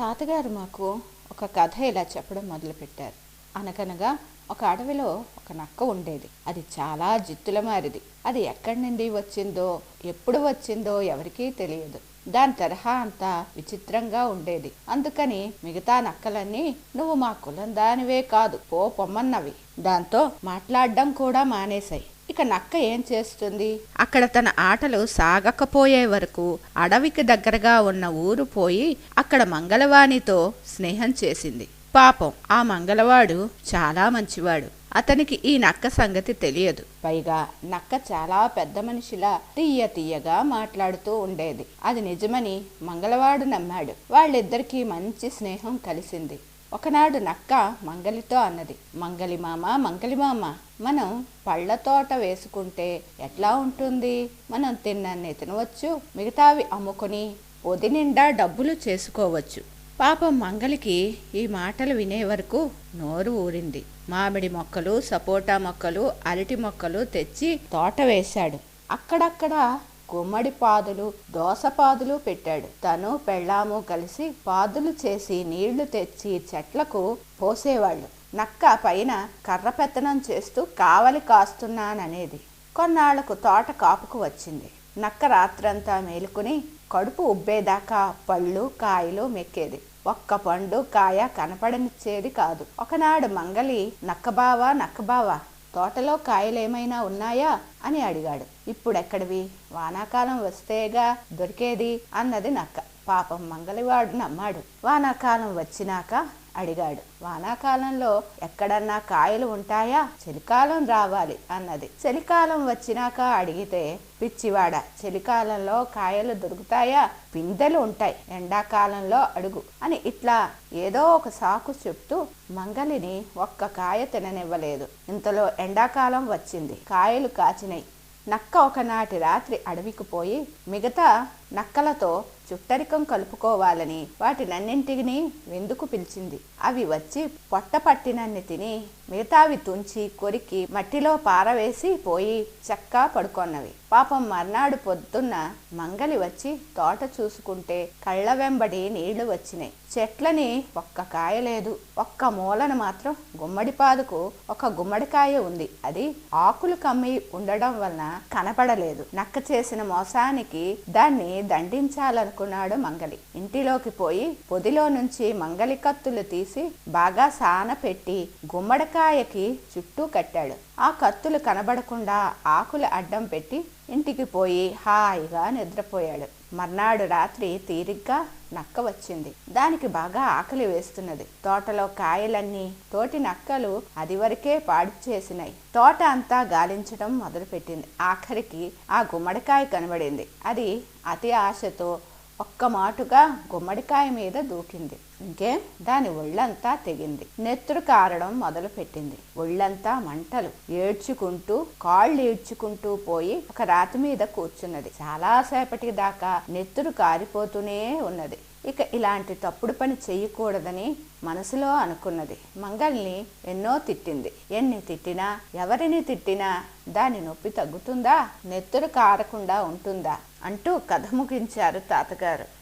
తాతగారు మాకు ఒక కథ ఇలా చెప్పడం మొదలుపెట్టారు. అనగనగా ఒక అడవిలో ఒక నక్క ఉండేది. అది చాలా జిత్తుల మారిది. అది ఎక్కడి నుండి వచ్చిందో ఎప్పుడు వచ్చిందో ఎవరికీ తెలియదు. దాని తరహా అంతా విచిత్రంగా ఉండేది. అందుకని మిగతా నక్కలన్నీ నువ్వు మా కులం దానివే కాదు పో పొమ్మన్నవి. దాంతో మాట్లాడడం కూడా మానేశాయి. ఇక నక్క ఏం చేస్తుంది? అక్కడ తన ఆటలు సాగకపోయే వరకు అడవికి దగ్గరగా ఉన్న ఊరు పోయి అక్కడ మంగళవాణితో స్నేహం చేసింది. పాపం ఆ మంగళవాడు చాలా మంచివాడు. అతనికి ఈ నక్క సంగతి తెలియదు. పైగా నక్క చాలా పెద్ద మనిషిలా తీయ తీయగా మాట్లాడుతూ ఉండేది. అది నిజమని మంగళవాడు నమ్మాడు. వాళ్ళిద్దరికీ మంచి స్నేహం కలిసింది. ఒకనాడు నక్క మంగలితో అన్నది మంగలి మామ మంగలి మామ మనం పళ్ళ తోట వేసుకుంటే ఎట్లా ఉంటుంది? మనం తిన్నన్ని తినవచ్చు మిగతావి అమ్ముకొని పొది నిండా డబ్బులు చేసుకోవచ్చు. పాపం మంగలికి ఈ మాటలు వినే వరకు నోరు ఊరింది. మామిడి మొక్కలు సపోటా మొక్కలు అరటి మొక్కలు తెచ్చి తోట వేశాడు. అక్కడక్కడ గుమ్మడి పాదులు దోస పాదులు పెట్టాడు. తను పెళ్ళాము కలిసి పాదులు చేసి నీళ్ళు తెచ్చి చెట్లకు పోసేవాళ్ళు. నక్క పైన కర్ర పెత్తనం చేస్తూ కావలి కాస్తున్నాననేది. కొన్నాళ్ళకు తోట కాపుకు వచ్చింది. నక్క రాత్రంతా మేలుకుని కడుపు ఉబ్బేదాకా పళ్ళు కాయలు మెక్కేది. ఒక్క పండు కాయ కనపడనిచ్చేది కాదు. ఒకనాడు మంగలి నక్కబావా నక్కబావా తోటలో కాయలేమైనా ఉన్నాయా అని అడిగాడు. ఇప్పుడెక్కడివి? వానాకాలం వస్తేగా దొరికేది? అన్నది నక్క. పాపం మంగలివాడు నమ్మాడు. వానాకాలం వచ్చినాక అడిగాడు. వానాకాలంలో ఎక్కడన్నా కాయలు ఉంటాయా? చలికాలం రావాలి అన్నది. చలికాలం వచ్చినాక అడిగితే పిచ్చివాడ చలికాలంలో కాయలు దొరుకుతాయా? పిందెలు ఉంటాయి ఎండాకాలంలో అడుగు అని ఇట్లా ఏదో ఒక సాకు చెప్తూ మంగలిని ఒక్క కాయ తిననివ్వలేదు. ఇంతలో ఎండాకాలం వచ్చింది కాయలు కాచినాయి నక్క ఒకనాటి రాత్రి అడవికి పోయి మిగతా నక్కలతో చుట్టరికం కలుపుకోవాలని వాటినన్నింటినీ విందుకు పిలిచింది. అవి వచ్చి పొట్ట పట్టినన్ని తిని మిగతావి తుంచి కొరికి మట్టిలో పారవేసి పోయి చక్కా పడుకొన్నవి. పాపం మర్నాడు పొద్దున్న మంగలి వచ్చి తోట చూసుకుంటే కళ్ళ వెంబడి నీళ్ళు వచ్చినాయి చెట్లని ఒక్క కాయ లేదు. ఒక్క మూలన మాత్రం గుమ్మడి పాదుకు ఒక గుమ్మడికాయ ఉంది. అది ఆకులు కమ్మి ఉండడం వలన కనపడలేదు. నక్క చేసిన మోసానికి దాన్ని అనుకున్నాడు మంగలి. ఇంటిలోకి పోయి పొదిలో నుంచి మంగలి కత్తులు తీసి బాగా సాన పెట్టి గుమ్మడికాయకి చుట్టూ కట్టాడు. ఆ కత్తులు కనబడకుండా ఆకులు అడ్డం పెట్టి ఇంటికి పోయి హాయిగా నిద్రపోయాడు. మర్నాడు రాత్రి తీరిగ్గా నక్క వచ్చింది. దానికి బాగా ఆకలి వేస్తున్నది. తోటలో కాయలన్నీ తోటి నక్కలు అది వరకే పాడు చేసినాయి తోట అంతా గాలించడం మొదలుపెట్టింది. ఆఖరికి ఆ గుమ్మడికాయ కనబడింది. అది అతి ఆశతో ఒక్క మాటుగా గుమ్మడికాయ మీద దూకింది. ఇంకేం దాని ఒళ్ళంతా తెగింది. నెత్తురు కారడం మొదలు పెట్టింది ఒళ్ళంతా మంటలు. ఏడ్చుకుంటూ కాళ్ళు ఏడ్చుకుంటూ పోయి ఒక రాతి మీద కూర్చున్నది. చాలాసేపటి దాకా నెత్తురు కారిపోతూనే ఉన్నది. ఇక ఇలాంటి తప్పుడు పని చేయకూడదని మనసులో అనుకున్నది. మంగల్ని ఎన్నో తిట్టింది. ఎన్ని తిట్టినా ఎవరిని తిట్టినా దాని నొప్పి తగ్గుతుందా? నెత్తురు కారకుండా ఉంటుందా? అంటూ కథ ముగించారు తాతగారు.